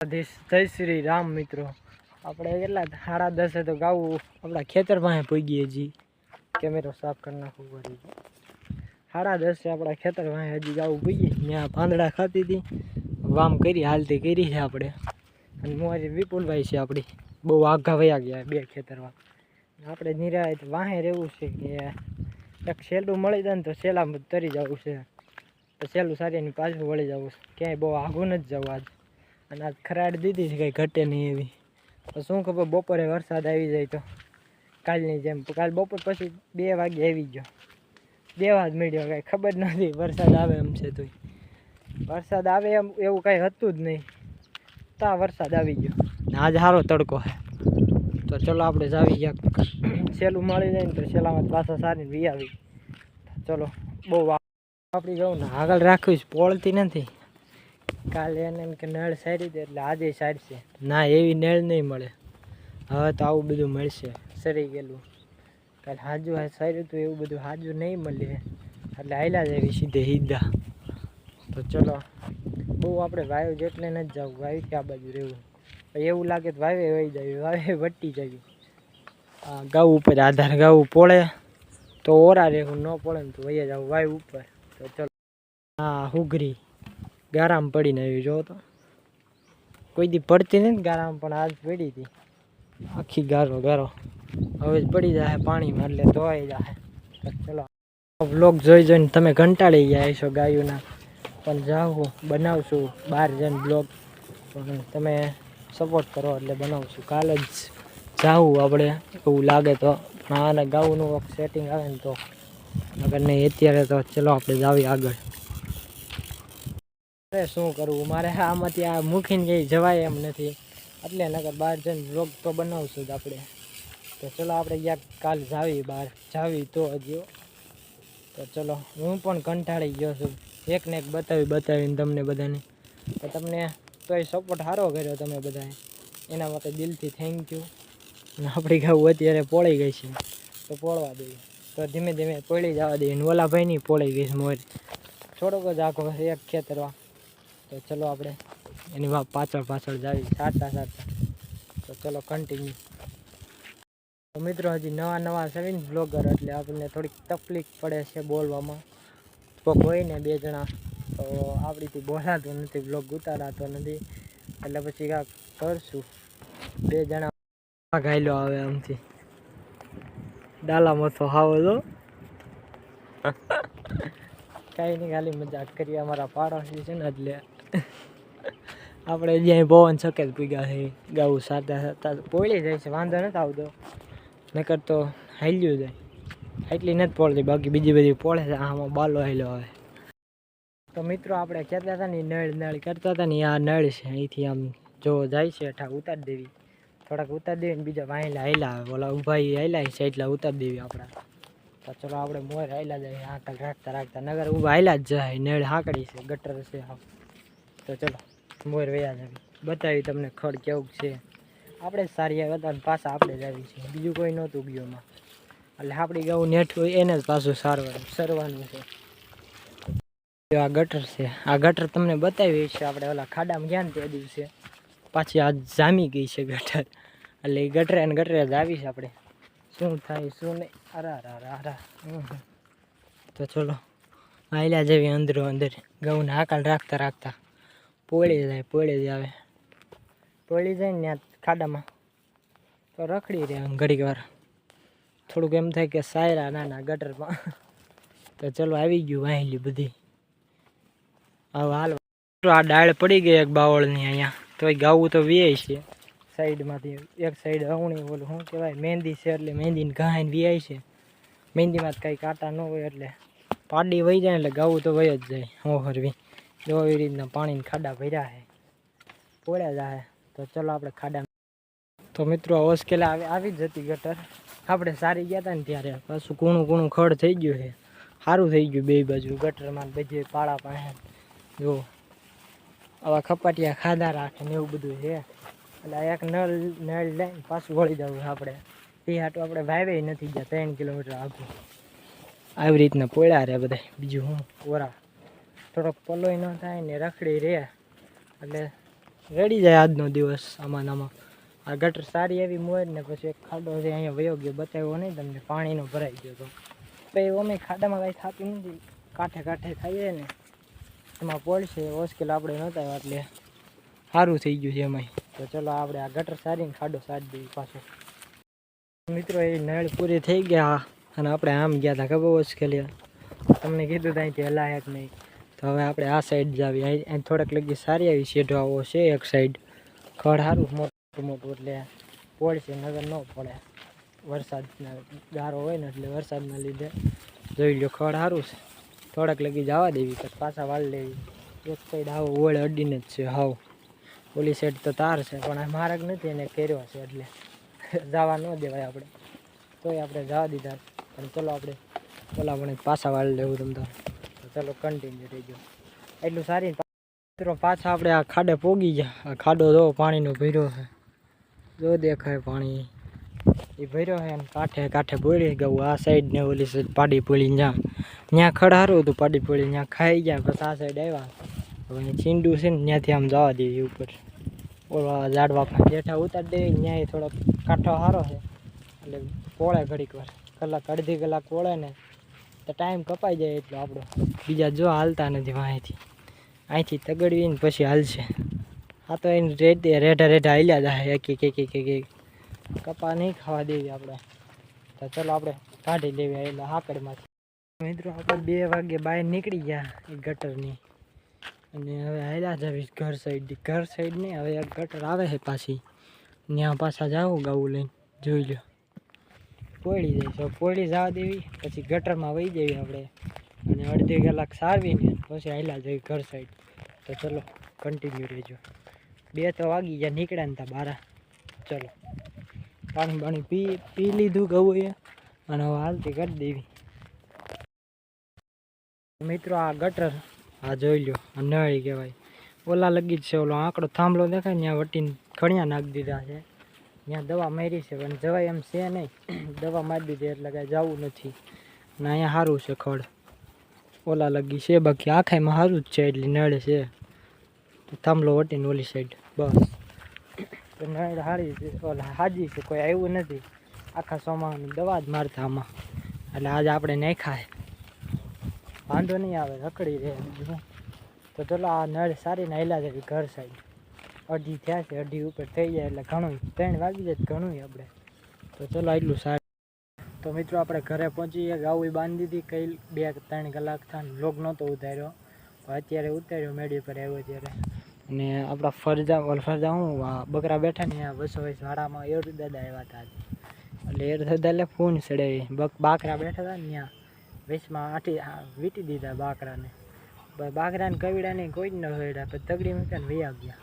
જય શ્રી રામ મિત્રો. આપણે કેટલા સાડા દસે તો ગાવું આપણા ખેતર પાસે પૂગીએ હજી. કેમેરો સાફ કરી નાખવું પડી સાડા દસે આપણા ખેતર પાસે હજી ગાવું પૂગીએ ત્યાં પાંદડા ખાતી હતી. વામ કરી, હાલતી કરી છે આપણે. અને આજે વિપુલભાઈ છે આપણી. બહુ આઘા વયા ગયા બે ખેતરમાં. આપણે નિરાય વાહે રહેવું છે કે એક સેલું મળી જાય ને તો સેલામાં તરી જવું છે. તો સેલું સારી પાછું વળી જવું છે. ક્યાંય બહુ આઘું નથી જવું આજ. અને આજ ખરાડ દીધી છે, કંઈ ઘટે નહીં એવી. તો શું ખબર, બપોરે વરસાદ આવી જાય તો. કાલની જેમ કાલ બપોર પછી બે વાગે આવી ગયો. બે વાગ મળ્યો, કાંઈ ખબર નથી, વરસાદ આવે એમ છે તોય. વરસાદ આવે એમ, એવું કાંઈ હતું જ નહીં. તા વરસાદ આવી ગયો. આજ સારો તડકો છે. તો ચલો આપણે જાવી ગયા. સેલું મળી જાય ને તો સેલામાં પાછા સારી વી આવી. ચલો, બહુ વાપરી કહું ને આગળ રાખવી છે પોળતી નથી. કાલે એને કે નળ સારી દે એટલે આજે સારશે. ના, એવી નળ નહીં મળે. હવે તો આવું બધું મળશે. સરી ગયેલું. કાલે હાજુ સાર્યું હતું, એવું બધું હાજુ નહીં મળે. એટલે આયલા જ સીધે સીધા તો ચલો, બહુ આપણે વાયુ જેટલે નથી જવું, વાયુ ક્યાં બાજુ રહેવું? એવું લાગે તો વાવે વહી જાય વાવે વટી જાય. આ ગાઉ ઉપર આધાર ગાઉ પોળે, તો ઓરા રહેવું, ન પડે ને તો વહી જાવ, વાયુ ઉપર. તો ચલો. હા, હુગરી. ગારામાં પડીને આવી જો તો. કોઈ દી પડતી નહીં ગારામાં, પણ આજ પડી હતી. આખી ગારો ગારો. હવે જ પડી જાય પાણીમાં, એટલે ધોવાઈ જાય ચલો. બ્લોગ જોઈ જોઈને તમે કંટાળી ગયા છો ગાયોના. પણ જાઉં બનાવશું બહાર જઈને બ્લોગ પણ તમે સપોર્ટ કરો એટલે બનાવશું. કાલે જ જાવું આપણે, એવું લાગે તો. પણ આને ગાઉનું સેટિંગ આવે ને તો. અગર નહીં, અત્યારે તો ચલો આપણે જાવી આગળ. અરે શું કરવું? મારે આમાંથી આ મૂકીને ક્યાંય જવાય એમ નથી. એટલે નગર બહાર જઈને બ્લોગ તો બનાવશું જ આપણે. તો ચલો આપણે યાર કાલ જાવી, બહાર જાવી તો હજી તો ચલો, હું પણ કંટાળી ગયો છું. એક ને એક બતાવી, બતાવીને તમને બધાને. તો તમને તોય સપોર્ટ સારો કર્યો તમે બધાએ. એના માટે દિલથી થેન્ક યુ અને આપણી ગાઉ અત્યારે પોળી ગઈ છે. તો પોળવા દઈએ. તો ધીમે ધીમે પોળી જવા દઈએ. ઓલા ભાઈની પોળી ગઈ છે મોર. થોડોક જ આખો એક ખેતરમાં તો ચલો આપણે એની પાછળ પાછળ જાવી. સાચા સાચા. તો ચલો કન્ટિન્યુ તો મિત્રો હજી નવા નવા છે ને બ્લોગર એટલે આપણને થોડીક તકલીફ પડે છે બોલવામાં. તો કોઈ ને બે જણા તો આપણીથી બોલાતું નથી બ્લોગ ઉતારાતો નથી. એટલે પછી કાંક કરશું. બે જણા ગાયલો આવે આમથી. ડાલા મથો હાવો તો કાંઈ નહીં ખાલી મજાક કરીએ. અમારા પાડોશી છે ને એટલે આપણે જ્યાં પવન સકેત પીગા છે, ગાવું સાતા સાતા પોળી જાય છે, વાંધો નથી આવતો. નકર તો હાલ્યું જાય. એટલી નથી પોળતી, બાકી બીજી બધી પોળે છે, આમાં બાલો હાલ્યો આવે તો મિત્રો, આપણે કહેતા હતા ને ઈ નળ નળ કરતા હતા ને ઈ આ નળ છે, અહીંથી આમ જો જાય છે ઠાક ઉતારી દેવી. થોડાક ઉતારી દેવી ને બીજા વાહેલા હાલ્યા આવે. ઓલા ઊભા ઈ હાલ્યા છે, એટલા ઉતારી દેવી આપણા. તો ચલો આપણે મોર હાલ્યા જાય, હાકલ રાખતા રાખતા. નગર ઊભા હાલ્યા જ જાય, નળ હાકડી છે, ગટર છે હાવ તો ચલો, મોર વયા જાવી. બતાવી તમને ખડ કેવું છે. આપણે જ સારી આવ્યા હતા પાછા આપણે જ આવી છીએ. બીજું કોઈ નહોતું ગયોમાં. એટલે આપણી ગાઉ હોય એને જ પાછું સારવાનું, સરવાનું છે. આ ગટર છે. આ ગટર તમને બતાવી છે આપણે ઓલા ખાડામાં ગયા ને તે દિવસે. પાછી આ જામી ગઈ છે ગટર. એટલે એ ગટરે અને ગટરે જ આવી છે આપણે. શું થાય, શું નહીં. અરા રા રા રા હમ. હમ. તો ચલો આયલા જેવી અંદરો અંદર. ઘઉંને હાકલ રાખતા રાખતા. પોળી જાય, પોળી જ આવે. પોળી જાય ને ત્યાં ખાડામાં. તો રખડી રહે ઘડીક વાર. થોડુંક એમ થાય કે સાયરા નાના ગટરમાં. તો ચલો આવી ગયું વાહેલી બધી. હવે હાલ. આ ડાળ પડી ગઈ એક બાવળની અહીંયા. તો ગાવું તો વીઆઈ છે સાઈડમાંથી એક સાઈડ અવણી ઓલું શું કહેવાય, મહેંદી છે એટલે મહેંદીને ઘાઈને વીઆઈ છે. મહેંદીમાં કંઈ કાંટા ન હોય એટલે. પાડી વહી જાય એટલે ગાવું તો વહી જ જાય. હોહરવી જો એવી રીતના પાણીને ખાડા ભર્યા છે. પોળ્યા જાય તો ચલો આપણે ખાડા તો મિત્રો હોસ્કેલા આવી આવી જ હતી ગટર. આપણે સારી ગયા હતા ને ત્યારે. પાછું કૂણું કૂણું ખડ થઈ ગયું છે. સારું થઈ ગયું બે બાજુ ગટરમાં બધે પાળા પાસે. જો, આવા ખપાટિયા ખાધા રાખે ને એવું બધું છે. એટલે એક નળ નળ લઈને પાછું વળી જવું આપણે. એ હાટું આપણે વાવે નથી ગયા, ત્રણ કિલોમીટર આગળ આવી રીતના પોળ્યા રહ્યા બધા. બીજું હું ઓરા. થોડોક પલોય ન થાય ને રખડી રહે. એટલે રેડી જાય આજનો દિવસ આમાં આમાં આ ગટર સારી એવી મોર ને પછી એક ખાડો છે અહીંયા વયો ગયો, બતાવ્યો નહીં તમને, પાણીનો ભરાઈ ગયો તો. પછી અમે ખાડામાં કાંઈ થતું નથી. કાંઠે કાંઠે ખાઈએ ને. એમાં પડશે હોસ્કેલ આપણે નહોતા એટલે સારું થઈ ગયું છે એમાંય. તો ચલો આપણે આ ગટર સારીને ખાડો સારી દઈએ પાછો. મિત્રો, એ નળ પૂરી થઈ ગયા, અને આપણે આમ ગયા હતા ખબર હોસ્કેલ તમને કીધું ત્યાં હલાયક હલાય નહીં? તો હવે આપણે આ સાઈડ જ આવી અહીં થોડાક લગી સારી આવી શેઢો આવો છે એક સાઈડ ખડ સારું મોટું મોટું એટલે પડશે, નગર ન પડે. વરસાદના ગારો હોય ને એટલે વરસાદના લીધે. જોઈ લો ખડ સારું છે. થોડાક લગી જવા દેવી તો પાછા વાળ લેવી. એક સાઈડ આવો ઓળ અડીને જ છે, હાવ. ઓલી સાઈડ તો તાર છે, પણ આ માર્ગ નથી એને કર્યો છે, એટલે જવા ન દેવાય આપણે. તોય આપણે જવા દીધા. પણ ચલો આપણે ઓલા પણ પાછા વાળ લેવું તમ તો. ચલો કન્ટિન્યુ રહેજો એટલું સારી મિત્રો પાછા આપણે આ ખાડે પોગી ગયા. આ ખાડો જો પાણીનો ભર્યો છે. જો દેખાય પાણી. એ ભર્યો છે અને કાંઠે કાંઠે બોળી ગયું. આ સાઈડ ને ઓલી સાઈડ પાડી પોળી જ્યાં ત્યાં ખડ સારું હતું પાડી પોળી. ત્યાં ખાઈ ગયા પછી આ સાઈડ આવ્યા. હવે છીંડું છે ને ત્યાંથી આમ જવા દેવી ઉપર. ઓલા ઝાડવા પાસે જેઠા ઉતારી દેવી ત્યાં થોડોક કાંઠો સારો છે. એટલે પોળે ઘડીક વાર. કલાક અડધી કલાક પોળે ને તો ટાઈમ કપાઈ જાય એટલો આપણો બીજા જો હાલતા નથી અહીંથી. અહીંથી તગડવીને પછી હાલશે. આ તો એને રેડ રેઢા રેઢા હાલ્યા જાય એક એક એક એક કપા નહીં ખાવા દેવી આપણે તો ચલો આપણે કાઢી લેવી એટલે હાકડમાંથી. મિત્રો, આપણે બે વાગે બહાર નીકળી ગયા એ ગટરની. અને હવે હાલ્યા જવી ઘર સાઈડ ઘર સાઈડ નહીં, હવે એક ગટર આવે છે પાછી. ત્યાં પાછા જાવું ગાવું લઈને. જોઈ લો પોળી જઈશ પોળી જવા દેવી, પછી ગટરમાં વહી જવી આપણે. અને અડધી કલાક સારવીને પછી હાલા જઈએ ઘર સાઈડ તો ચલો કન્ટિન્યુ રહેજો. બે તો વાગી ગયા, નીકળ્યા ને ત્યાં બારા. ચલો, પાણી પાણી પી પી લીધું ગવું એ અને હવે હાલતી કરી દેવી. મિત્રો, આ ગટર, આ જોઈ આ નળી કહેવાય. ઓલા લગી જ છે, ઓલો આંકડો થાંભલો દેખાય ત્યાં વટીને ખણિયા નાખી દીધા છે. ત્યાં દવા મારી છે, પણ જવાય એમ છે નહીં. દવા મારી દીધી એટલે કાંઈ જવું નથી. અને અહીંયા સારું છે ખડ. ઓલા લગી છે, બાકી આખાઈમાં સારું જ છે, એટલી નળ છે. થાંભલો વટીને ઓલી સાઈડ બસ. નળ સારી છે, ઓલા હાજી છે, કોઈ આવ્યું નથી. આખા સોમાની દવા જ મારતા આમાં. એટલે આજે આપણે નાખ્યા ખાય વાંધો નહીં આવે, રખડી રહે તો ચલો આ નળ સારી નાયલા છે ઘર સાઈડ અઢી થયા છે, અઢી ઉપર થઈ જાય એટલે ઘણું ત્રણ વાગી જાય ઘણું આપણે. તો ચલો એટલું સારું. તો મિત્રો આપણે ઘરે પહોંચીએ ગાઉ બાંધી હતી કઈ બે ત્રણ કલાક થાય લોક નહોતો ઉતાર્યો. અત્યારે ઉતાર્યો મેળી પર આવ્યો ત્યારે. અને આપણા ફરજા ફરજા હું બકરા બેઠા ને આ વસો વાડામાં એર દાદા આવ્યા હતા એટલે એર દાદા એટલે ફોન ચડાવી. બક, બાકરા બેઠા હતા ને ત્યાં. વીસમાં આઠી વીટી દીધા બાકરાને. બાકરાને કવિડાને કોઈ જ ન હોય તગડી મૂક્યા ને વૈયા ગયા.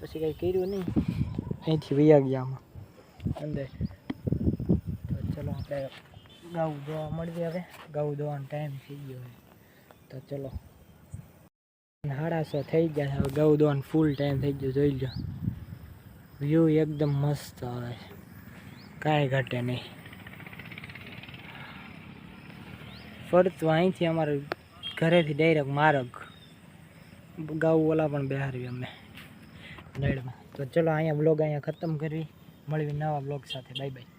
પછી કંઈ કર્યું નહીં. અહીંથી વૈયા ગયા આમાં. અંદર. તો ચલો આપણે ગાઉ દોવા મળીએ હવે. ગાઉ દોવાનો ટાઈમ થઈ ગયો છે તો ચલો. સાડા સો થઈ ગયા છે. હવે ગૌ દોવાનો ફૂલ ટાઈમ થઈ ગયો, જોઈ લો વ્યૂ એકદમ મસ્ત આવે છે. કાંઈ ઘટે નહીં. ફરતું અહીંથી અમારે ઘરેથી ડાયરેક્ટ માર્ગ. ગાઉ ઓલા પણ બેહારવી અમે નળમાં તો ચલો અહીંયા બ્લોગ અહીંયા ખતમ કરવી મળવી નવા બ્લોગ સાથે. Bye bye